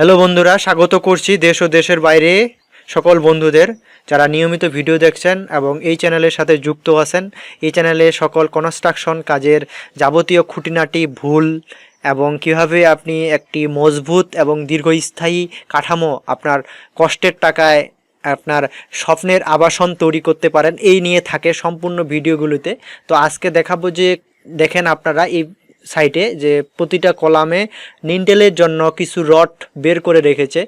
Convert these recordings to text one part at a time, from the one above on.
Hello বন্ধুরা, স্বাগত করছি দেশ ও দেশের বাইরে সকল বন্ধুদের যারা নিয়মিত ভিডিও দেখছেন এবং এই চ্যানেলের সাথে যুক্ত আছেন। এই চ্যানেলে সকল কনস্ট্রাকশন কাজের যাবতীয় খুঁটিনাটি, ভুল এবং কীভাবে আপনি একটি মজবুত এবং দীর্ঘস্থায়ী কাঠামো আপনার কষ্টের টাকায় আপনার স্বপ্নের আবাসন তৈরি করতে পারেন, এই নিয়ে থাকে সম্পূর্ণ ভিডিওগুলোতে। তো আজকে দেখাবো যে দেখেন আপনারা এই সাইটে যে প্রতিটা কলামে নিন্টেলের জন্য কিছু রড বের করে রেখেছে।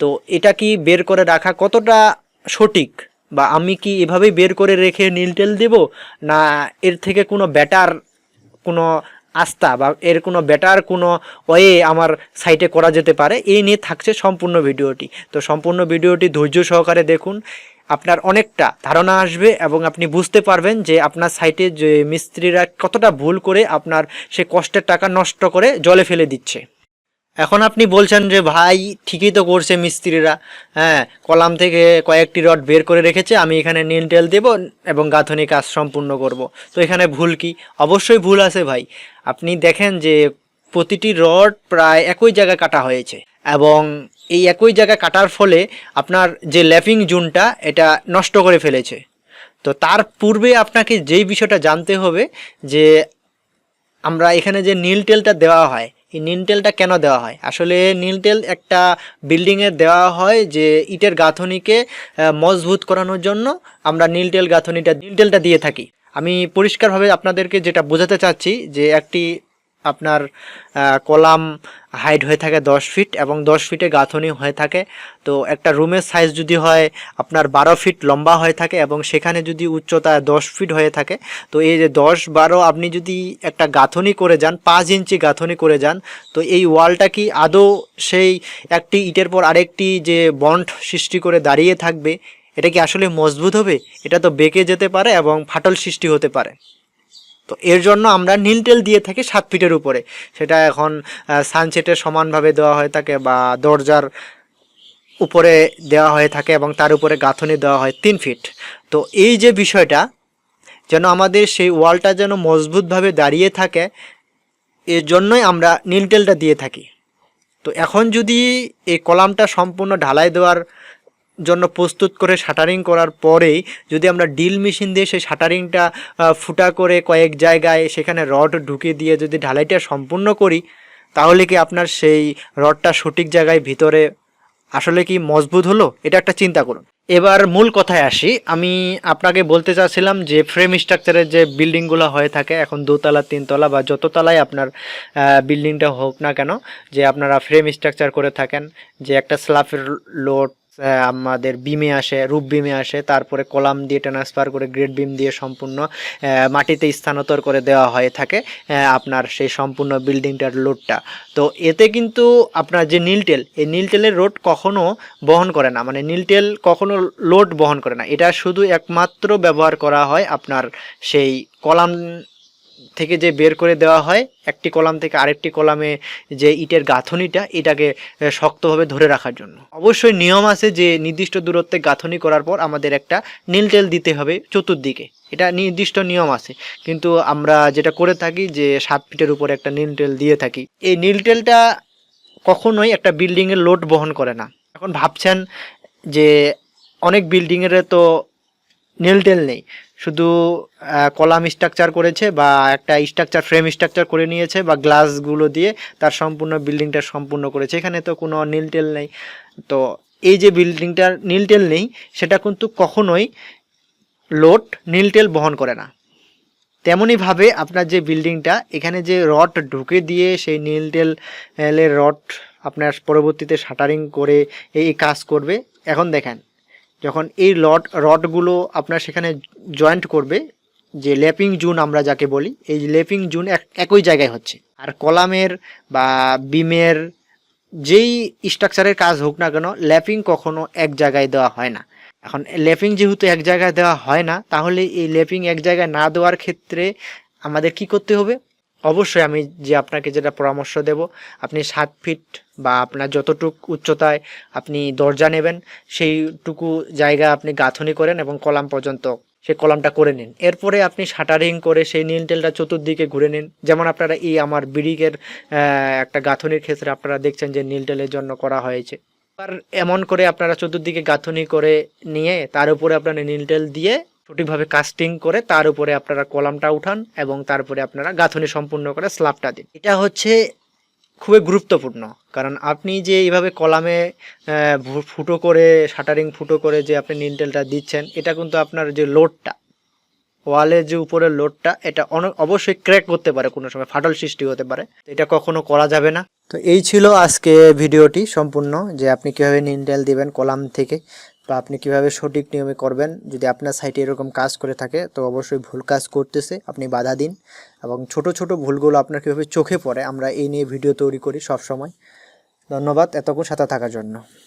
তো এটা কি বের করে রাখা কতটা সঠিক? বা আমি কি এভাবেই বের করে রেখে নিলটেল দেব? না এর থেকে কোনো ব্যাটার কোনো আস্থা বা এর কোনো বেটার কোনো ওয়ে আমার সাইটে করা যেতে পারে? এই নিয়ে থাকছে সম্পূর্ণ ভিডিওটি। তো সম্পূর্ণ ভিডিওটি ধৈর্য সহকারে দেখুন। আপনার অনেকটা ধারণা আসবে এবং আপনি বুঝতে পারবেন যে আপনার সাইটে যে মিস্ত্রিরা কতটা ভুল করে আপনার সে কষ্টের টাকা নষ্ট করে জলে ফেলে দিচ্ছে। এখন আপনি বলছেন যে ভাই, ঠিকই তো করছে মিস্ত্রিরা। হ্যাঁ কলাম থেকে কয়েকটি রড বের করে রেখেছে, আমি এখানে নীল টেল দেবো এবং গাঁথনি কাজ সম্পূর্ণ করব। তো এখানে ভুল কি? অবশ্যই ভুল আছে ভাই। আপনি দেখেন যে প্রতিটি রড প্রায় একই জায়গায় কাটা হয়েছে এবং এই একই জায়গায় কাটার ফলে আপনার যে ল্যাপিং জুনটা, এটা নষ্ট করে ফেলেছে। তো তার পূর্বে আপনাকে যেই বিষয়টা জানতে হবে যে আমরা এখানে যে নীল টেলটা দেওয়া হয়, এই নীল টেলটা কেন দেওয়া হয়? আসলে নীল টেল একটা বিল্ডিংয়ের দেওয়া হয় যে ইটের গাঁথনিকে মজবুত করানোর জন্য আমরা নীল টেল গাঁথনিটা, নীল টেলটা দিয়ে থাকি। আমি পরিষ্কারভাবে আপনাদেরকে যেটা বোঝাতে চাচ্ছি যে একটি আপনার কলাম হাইট হয়ে থাকে দশ ফিট এবং দশ ফিটে গাঁথনি হয়ে থাকে। তো একটা রুমের সাইজ যদি হয়, আপনার বারো ফিট লম্বা হয়ে থাকে এবং সেখানে যদি উচ্চতা দশ ফিট হয়ে থাকে, তো এই যে দশ বারো আপনি যদি একটা গাঁথনি করে যান, পাঁচ ইঞ্চি গাঁথনি করে যান, তো এই ওয়ালটা কি আদৌ সেই একটি ইটের পর আরেকটি যে বন্ড সৃষ্টি করে দাঁড়িয়ে থাকবে, এটা কি আসলে মজবুত হবে? এটা তো বেঁকে যেতে পারে এবং ফাটল সৃষ্টি হতে পারে। তো এর জন্য আমরা নীলটেল দিয়ে থাকি সাত ফিটের উপরে। সেটা এখন সানসেটের সমানভাবে দেওয়া হয়ে থাকে বা দরজার উপরে দেওয়া হয়ে থাকে এবং তার উপরে গাঁথনি দেওয়া হয় তিন ফিট। তো এই যে বিষয়টা, যেন আমাদের সেই ওয়ালটা যেন মজবুতভাবে দাঁড়িয়ে থাকে, এর জন্যই আমরা নীলটেলটা দিয়ে থাকি। তো এখন যদি এই কলামটা সম্পূর্ণ ঢালাই দেওয়ার জন্য প্রস্তুত করে শাটারিং করার পরেই যদি আমরা ডিল মেশিন দিয়ে সেই শাটারিংটা ফুটা করে কয়েক জায়গায় সেখানে রড ঢুকিয়ে দিয়ে যদি ঢালাইটা সম্পূর্ণ করি, তাহলে কি আপনার সেই রডটা সঠিক জায়গায় ভিতরে আসলে কি মজবুত হলো? এটা একটা চিন্তা করুন। এবার মূল কথায় আসি। আমি আপনাকে বলতে চাচ্ছিলাম যে ফ্রেম স্ট্রাকচারের যে বিল্ডিংগুলো হয়ে থাকে, এখন দোতলা, তিনতলা বা যত তলায় আপনার বিল্ডিংটা হোক না কেন, যে আপনারা ফ্রেম স্ট্রাকচার করে থাকেন, যে একটা স্ল্যাবের লোড আমাদের বিমে আসে, রূপ বিমে আসে, তারপরে কলাম দিয়ে ট্রান্সফার করে গ্রেড বিম দিয়ে সম্পূর্ণ মাটিতে স্থানান্তর করে দেওয়া হয়ে থাকে আপনার সেই সম্পূর্ণ বিল্ডিংটার লোডটা তো এতে কিন্তু আপনার যে নীলটেল এই নীলটেলের লোড কখনো বহন করে না। মানে নীলটেল কখনো লোড বহন করে না। এটা শুধু একমাত্র ব্যবহার করা হয় আপনার সেই কলাম থেকে যে বের করে দেওয়া হয়, একটি কলাম থেকে আরেকটি কলামে যে ইটের গাঁথনিটা, এটাকে শক্তভাবে ধরে রাখার জন্য। অবশ্যই নিয়ম আছে যে নির্দিষ্ট দূরত্বে গাঁথনি করার পর আমাদের একটা নীলটেল দিতে হবে চতুর্দিকে। এটা নির্দিষ্ট নিয়ম আছে। কিন্তু আমরা যেটা করে থাকি যে সাত ফিটের উপরে একটা নীলটেল দিয়ে থাকি। এই নীলটেলটা কখনোই একটা বিল্ডিংয়ের লোড বহন করে না। এখন ভাবছেন যে অনেক বিল্ডিংয়ের তো নীলটেল নেই। শুধু কলাম স্ট্রাকচার করেছে বা একটা স্ট্রাকচার ফ্রেম স্ট্রাকচার করে নিয়েছে বা গ্লাসগুলো দিয়ে তার সম্পূর্ণ বিল্ডিংটা সম্পূর্ণ করেছে। এখানে তো কোনো নীলটেল নেই। তো এই যে বিল্ডিংটার নীলটেল নেই, সেটা কিন্তু কখনোই লোড নীলটেল বহন করে না। তেমনইভাবে আপনার যে বিল্ডিংটা এখানে যে রড ঢুকে দিয়ে সেই নীলটেল এর রড আপনার পরবর্তীতে শাটারিং করে এই কাজ করবে। এখন দেখেন যখন এই লট, রডগুলো আপনার সেখানে জয়েন্ট করবে, যে ল্যাপিং জুন আমরা যাকে বলি, এই ল্যাপিং জুন এক- একই জায়গায় হচ্ছে। আর কলামের বা বিমের যেই স্ট্রাকচারের কাজ হোক না কেন ল্যাপিং কখনো এক জায়গায় দেওয়া হয় না। এখন ল্যাপিং যেহেতু এক জায়গায় দেওয়া হয় না, তাহলে এই ল্যাপিং এক জায়গায় না দেওয়ার ক্ষেত্রে আমাদের কি করতে হবে? অবশ্যই আমি যে আপনাকে যেটা পরামর্শ দেব, আপনি সাত ফিট বা আপনার যতটুক উচ্চতায় আপনি দরজা নেবেন, সেইটুকু জায়গা আপনি গাঁথনি করেন এবং কলাম পর্যন্ত সেই কলামটা করে নিন। এরপরে আপনি শাটারিং করে সেই নীলটেলটা চতুর্দিকে ঘুরে নিন। যেমন আপনারা এই আমার ব্রিকের একটা গাঁথনির ক্ষেত্রে আপনারা দেখছেন যে নীল নীলটেলের জন্য করা হয়েছে। আর এমন করে আপনারা চতুর্দিকে গাঁথনি করে নিয়ে তার উপরে আপনারা নীলটেল দিয়ে সঠিকভাবে কাস্টিং করে তার উপরে আপনারা কলামটা উঠান এবং তারপরে আপনারা গাঁথনি সম্পূর্ণ করে স্ল্যাবটা দিন। এটা হচ্ছে খুবই গুরুত্বপূর্ণ, কারণ আপনি যে এইভাবে কলামে ফুটো করে শাটারিং ফুটো করে যে আপনি নিলটেলটা দিচ্ছেন, এটা কিন্তু আপনার যে লোডটা ওয়ালের যে উপরের লোডটা এটা অনেক অবশ্যই ক্র্যাক করতে পারে কোনো সময়, ফাটল সৃষ্টি হতে পারে। এটা কখনো করা যাবে না। তো এই ছিল আজকে ভিডিওটি সম্পূর্ণ, যে আপনি কীভাবে নিনটেল দিবেন কলাম থেকে। বা আপনি কীভাবে সঠিক নিয়মে করবেন, যদি আপনার সাইটে এরকম কাজ করে থাকে, তো অবশ্যই ভুল কাজ করতেছে, আপনি বাধা দিন। এবং ছোট ছোট ভুলগুলো আপনার কীভাবে চোখে পড়ে, আমরা এই নিয়ে ভিডিও তৈরি করি সব সময় ধন্যবাদ, এতক্ষণ সাথে থাকার জন্য।